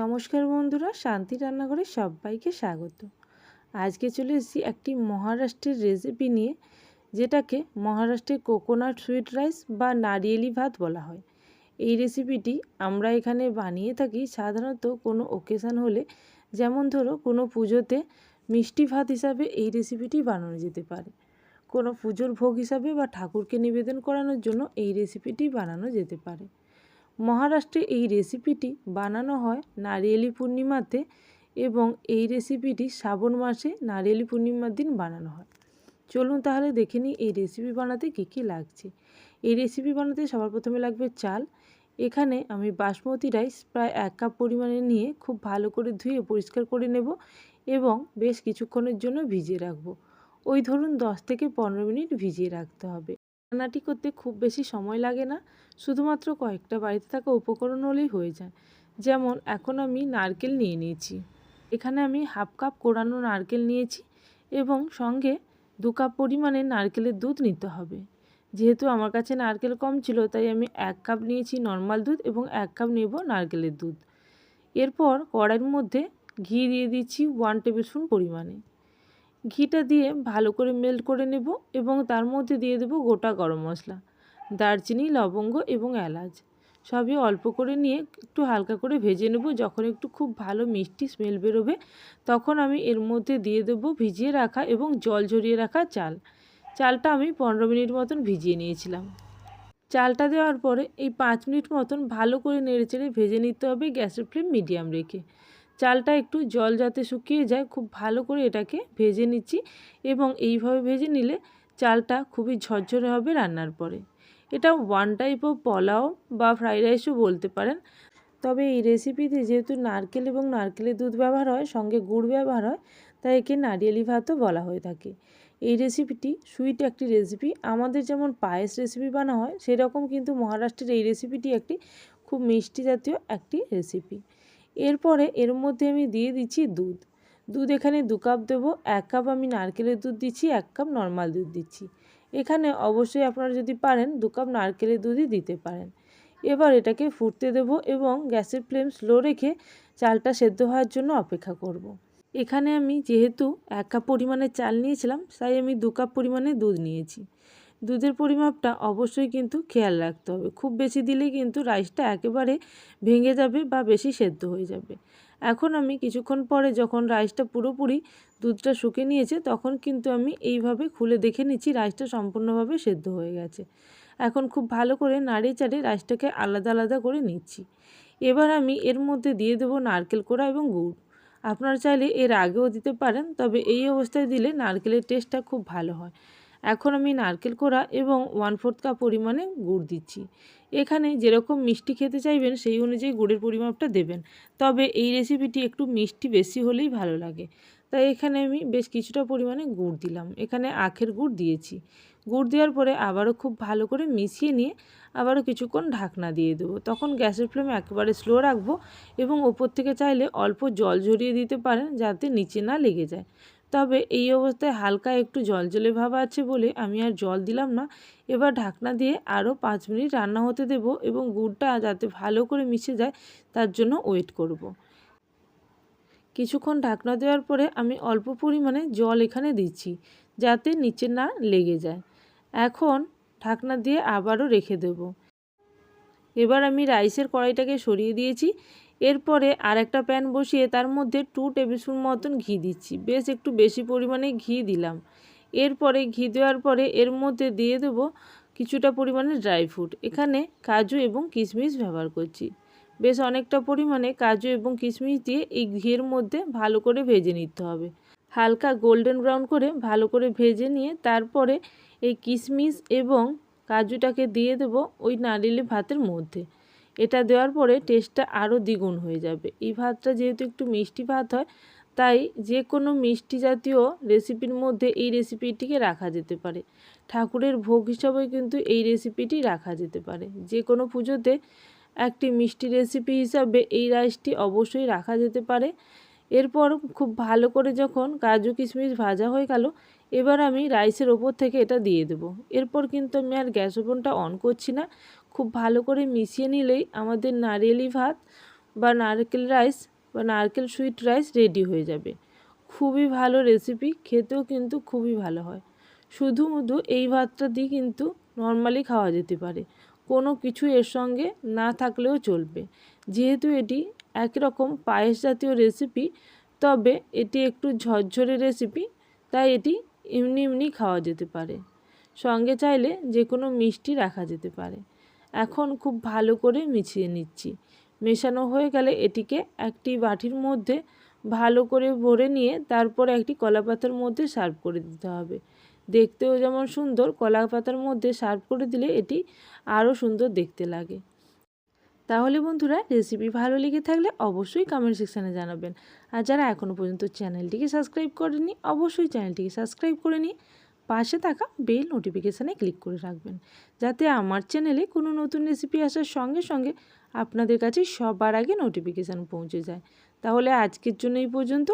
নমস্কার বন্ধুরা, শান্তি রান্নাঘরে সবাইকে স্বাগত। আজকে চলে এসেছি একটি মহারাষ্ট্রের রেসিপি নিয়ে, যেটাকে মহারাষ্ট্রের কোকোনাট সুইট রাইস বা নারিয়েলি ভাত বলা হয়। এই রেসিপিটি আমরা এখানে বানিয়ে থাকি সাধারণত কোনো ওকেশান হলে, যেমন ধরো কোনো পুজোতে মিষ্টি ভাত হিসাবে এই রেসিপিটি বানানো যেতে পারে। কোনো পুজোর ভোগ হিসাবে বা ঠাকুরকে নিবেদন করানোর জন্য এই রেসিপিটি বানানো যেতে পারে। মহারাষ্ট্রে এই রেসিপিটি বানানো হয় নারিয়েলি পূর্ণিমাতে এবং এই রেসিপিটি শ্রাবণ মাসে নারিয়েলি পূর্ণিমার দিন বানানো হয়। চলুন তাহলে দেখে নিই এই রেসিপি বানাতে কী কী লাগছে। এই রেসিপি বানাতে সবার প্রথমে লাগবে চাল। এখানে আমি বাসমতি রাইস প্রায় এক কাপ পরিমাণে নিয়ে খুব ভালো করে ধুয়ে পরিষ্কার করে নেব এবং বেশ কিছুক্ষণের জন্য ভিজিয়ে রাখব। ওই ধরুন দশ থেকে পনেরো মিনিট ভিজিয়ে রাখতে হবে। রান্নাটি করতে খুব বেশি সময় লাগে না, শুধুমাত্র কয়েকটা বাড়িতে থাকা উপকরণ হলেই হয়ে যায়। যেমন, এখন আমি নারকেল নিয়ে নিয়েছি। এখানে আমি হাফ কাপ কোরানো নারকেল নিয়েছি এবং সঙ্গে দু কাপ পরিমাণে নারকেলের দুধ নিতে হবে। যেহেতু আমার কাছে নারকেল কম ছিল, তাই আমি এক কাপ নিয়েছি নর্মাল দুধ এবং এক কাপ নেব নারকেলের দুধ। এরপর কড়াইয়ের মধ্যে ঘি দিয়ে দিচ্ছি ওয়ান টেবিল স্পুন পরিমাণে। ঘিটা দিয়ে ভালো করে মেল্ট করে নেব এবং তার মধ্যে দিয়ে দেব গোটা গরম মশলা, দারচিনি, লবঙ্গ এবং এলাচ। সবই অল্প করে নিয়ে একটু হালকা করে ভেজে নেব। যখন একটু খুব ভালো মিষ্টি স্মেল বেরোবে, তখন আমি এর মধ্যে দিয়ে দেব ভিজিয়ে রাখা এবং জল ঝরিয়ে রাখা চাল। চালটা আমি পনেরো মিনিট মতন ভিজিয়ে নিয়েছিলাম। চালটা দেওয়ার পরে এই পাঁচ মিনিট মতন ভালো করে নেড়ে চেড়ে ভেজে নিতে হবে গ্যাসের ফ্লেম মিডিয়াম রেখে। চালটা একটু জল যাতে শুকিয়ে যায়, খুব ভালো করে এটাকে ভেজে নিচ্ছি এবং এইভাবে ভেজে নিলে চালটা খুবই ঝরঝরে হবে রান্নার পরে। এটা ওয়ান টাইপ অফ পোলাও বা ফ্রাইড রাইসও বলতে পারেন। তবে এই রেসিপিতে যেহেতু নারকেল এবং নারকেলের দুধ ব্যবহার হয়, সঙ্গে গুড় ব্যবহার হয়, তাই একে নারিয়েলি ভাতও বলা হয়ে থাকে। এই রেসিপিটি সুইট একটি রেসিপি আমাদের যেমন পায়েস রেসিপি বানা হয়, সেরকম কিন্তু মহারাষ্ট্রের এই রেসিপিটি একটি খুব মিষ্টি জাতীয় একটি রেসিপি এরপরে এর মধ্যে আমি দিয়ে দিচ্ছি দুধ। দুধ এখানে দু কাপ দেবো, এক কাপ আমি নারকেলের দুধ দিচ্ছি, এক কাপ নর্মাল দুধ দিচ্ছি। এখানে অবশ্যই আপনারা যদি পারেন, দু কাপ নারকেলের দুধই দিতে পারেন। এবার এটাকে ফুটতে দেব এবং গ্যাসের ফ্লেম স্লো রেখে চালটা সেদ্ধ হওয়ার জন্য অপেক্ষা করব। এখানে আমি যেহেতু এক কাপ পরিমাণে চাল নিয়েছিলাম, তাই আমি দু কাপ পরিমাণে দুধ নিয়েছি। দুধের পরিমাপটা অবশ্যই কিন্তু খেয়াল রাখতে হবে। খুব বেশি দিলে কিন্তু রাইসটা একেবারে ভেঙে যাবে বা বেশি সেদ্ধ হয়ে যাবে। এখন আমি কিছুক্ষণ পরে যখন রাইসটা পুরোপুরি দুধটা শুকে নিয়েছে, তখন কিন্তু আমি এইভাবে খুলে দেখে নিচ্ছি রাইসটা সম্পূর্ণভাবে সেদ্ধ হয়ে গেছে। এখন খুব ভালো করে নাড়িয়ে চাড়িয়ে রাইসটাকে আলাদা আলাদা করে নিচ্ছি। এবার আমি এর মধ্যে দিয়ে দেবো নারকেল কোড়া এবং গুড়। আপনারা চাইলে এর আগেও দিতে পারেন, তবে এই অবস্থায় দিলে নারকেলের টেস্টটা খুব ভালো হয়। এখন আমি নারকেল কোড়া এবং ওয়ান ফোর্থ কাপ পরিমাণে গুড় দিচ্ছি। এখানে যেরকম মিষ্টি খেতে চাইবেন, সেই অনুযায়ী গুড়ের পরিমাপটা দেবেন। তবে এই রেসিপিটি একটু মিষ্টি বেশি হলেই ভালো লাগে। তাই এখানে আমি বেশ কিছুটা পরিমাণে গুড় দিলাম। এখানে আখের গুড় দিয়েছি। গুড় দেওয়ার পরে আবারও খুব ভালো করে মিশিয়ে নিয়ে আবারও কিছুক্ষণ ঢাকনা দিয়ে দেবো। তখন গ্যাসের ফ্লেম একেবারে স্লো রাখব এবং ওপর থেকে চাইলে অল্প জল ঝরিয়ে দিতে পারেন যাতে নিচে না লেগে যায়। তবে এই অবস্থায় হালকা একটু জলজলে ভাব আছে বলে আমি আর জল দিলাম না। এবার ঢাকনা দিয়ে আরও পাঁচ মিনিট রান্না হতে দেব এবং গুড়টা যাতে ভালো করে মিশে যায় তার জন্য ওয়েট করব। কিছুক্ষণ ঢাকনা দেওয়ার পরে আমি অল্প পরিমাণে জল এখানে দিচ্ছি যাতে নিচে না লেগে যায়। এখন ঢাকনা দিয়ে আবারও রেখে দেব। এবার আমি রাইসের কড়াইটাকে সরিয়ে দিয়েছি এরপরে আর একটা প্যান বসিয়ে তার মধ্যে টু টেবিল স্পুন মতন ঘি দিচ্ছি। বেশ একটু বেশি পরিমাণে ঘি দিলাম। এরপরে ঘি দেওয়ার পরে এর মধ্যে দিয়ে দেবো কিছুটা পরিমাণে ড্রাই ফ্রুট। এখানে কাজু এবং কিশমিশ ব্যবহার করছি। বেশ অনেকটা পরিমাণে কাজু এবং কিশমিশ দিয়ে এই ঘিয়ের মধ্যে ভালো করে ভেজে নিতে হবে। হালকা গোল্ডেন ব্রাউন করে ভালো করে ভেজে নিয়ে তারপরে এই কিশমিশ এবং কাজুটাকে দিয়ে দেবো ওই নারিয়েলি ভাতের মধ্যে। এটা দেওয়ার পরে টেস্টটা আরও দ্বিগুণ হয়ে যাবে। এই ভাতটা যেহেতু একটু মিষ্টি ভাত হয়, তাই যে কোনো মিষ্টি জাতীয় রেসিপির মধ্যে এই রেসিপিটিকে রাখা যেতে পারে। ঠাকুরের ভোগ হিসাবে কিন্তু এই রেসিপিটি রাখা যেতে পারে। যে কোনো পুজোতে একটি মিষ্টি রেসিপি হিসাবে এই রাইসটি অবশ্যই রাখা যেতে পারে। এরপর খুব ভালো করে যখন কাজু কিশমিশ ভাজা হয়ে গেল এবার আমি রাইসের ওপর থেকে এটা দিয়ে দেব। এরপর কিন্তু আমি আর গ্যাস ওভেনটা অন করছি না। খুব ভালো করে মিশিয়ে নিলেই আমাদের নারিয়েলি ভাত বা নারকেল রাইস বা নারকেল সুইট রাইস রেডি হয়ে যাবে। খুবই ভালো রেসিপি, খেতেও কিন্তু খুবই ভালো হয়। শুধু মুধু এই ভাতটা দিয়ে কিন্তু নর্মালি খাওয়া যেতে পারে। কোনো কিছু এর সঙ্গে না থাকলেও চলবে। যেহেতু এটি একই রকম পায়েস জাতীয় রেসিপি, তবে এটি একটু ঝরঝরে রেসিপি, তাই এটি এমনি এমনি খাওয়া যেতে পারে। সঙ্গে চাইলে যে কোনো মিষ্টি রাখা যেতে পারে। এখন খুব ভালো করে মিশিয়ে নিচ্ছি। মেশানো হয়ে গেলে এটিকে একটি বাটির মধ্যে ভালো করে ভরে নিয়ে তারপর একটি কলা পাতার মধ্যে সার্ভ করে দিতে হবে। দেখতেও যেমন সুন্দর কলা পাতার মধ্যে সার্ভ করে দিলে এটি আরও সুন্দর দেখতে লাগে। তাহলে বন্ধুরা রেসিপি ভালো লেগে থাকলে অবশ্যই কমেন্ট সেকশানে জানাবেন। আর যারা এখনও পর্যন্ত চ্যানেলটিকে সাবস্ক্রাইব করেনি অবশ্যই চ্যানেলটিকে সাবস্ক্রাইব করে নিয়ে পাশে থাকা বেল নোটিফিকেশানে ক্লিক করে রাখবেন। যাতে আমার চ্যানেলে কোনো নতুন রেসিপি আসার সঙ্গে সঙ্গে আপনাদের কাছে সবার আগে নোটিফিকেশান পৌঁছে যায়। তাহলে আজকের জন্য এই পর্যন্ত।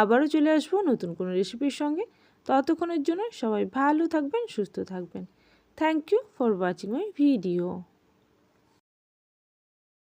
আবারও চলে আসব নতুন কোনো রেসিপির সঙ্গে। ততক্ষণের জন্য সবাই ভালো থাকবেন, সুস্থ থাকবেন। Thank you for watching my video